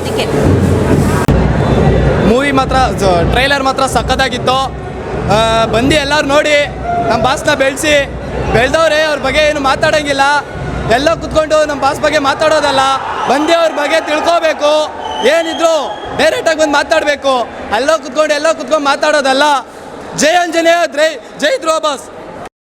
ಅದಕ್ಕೆ ಮೂವಿ ಮಾತ್ರ ಟ್ರೈಲರ್ ಮಾತ್ರ ಸಖತ್ತಾಗಿತ್ತು. ಬಂದು ಎಲ್ಲರೂ ನೋಡಿ ನಮ್ಮ ಬಾಸ್ನ ಬೆಳೆಸಿ, ಬೆಳೆದವ್ರೆ, ಅವ್ರ ಬಗ್ಗೆ ಏನು ಮಾತಾಡೋಂಗಿಲ್ಲ. ಎಲ್ಲ ಕುತ್ಕೊಂಡು ನಮ್ಮ ಬಾಸ್ ಬಗ್ಗೆ ಮಾತಾಡೋದಲ್ಲ. ಬಂದು ಅವ್ರ ಬಗ್ಗೆ ತಿಳ್ಕೋಬೇಕು. ಏನಿದ್ರು ಡೈರೆಕ್ಟಾಗಿ ಬಂದು ಮಾತಾಡಬೇಕು. ಅಲ್ಲೋ ಕುತ್ಕೊಂಡು, ಎಲ್ಲೋ ಕುತ್ಕೊಂಡು ಮಾತಾಡೋದಲ್ಲ. ಜೈ ಅಂಜನೇಯ ಜೈ ಜೈ ಧ್ರುವ ಬಾಸ್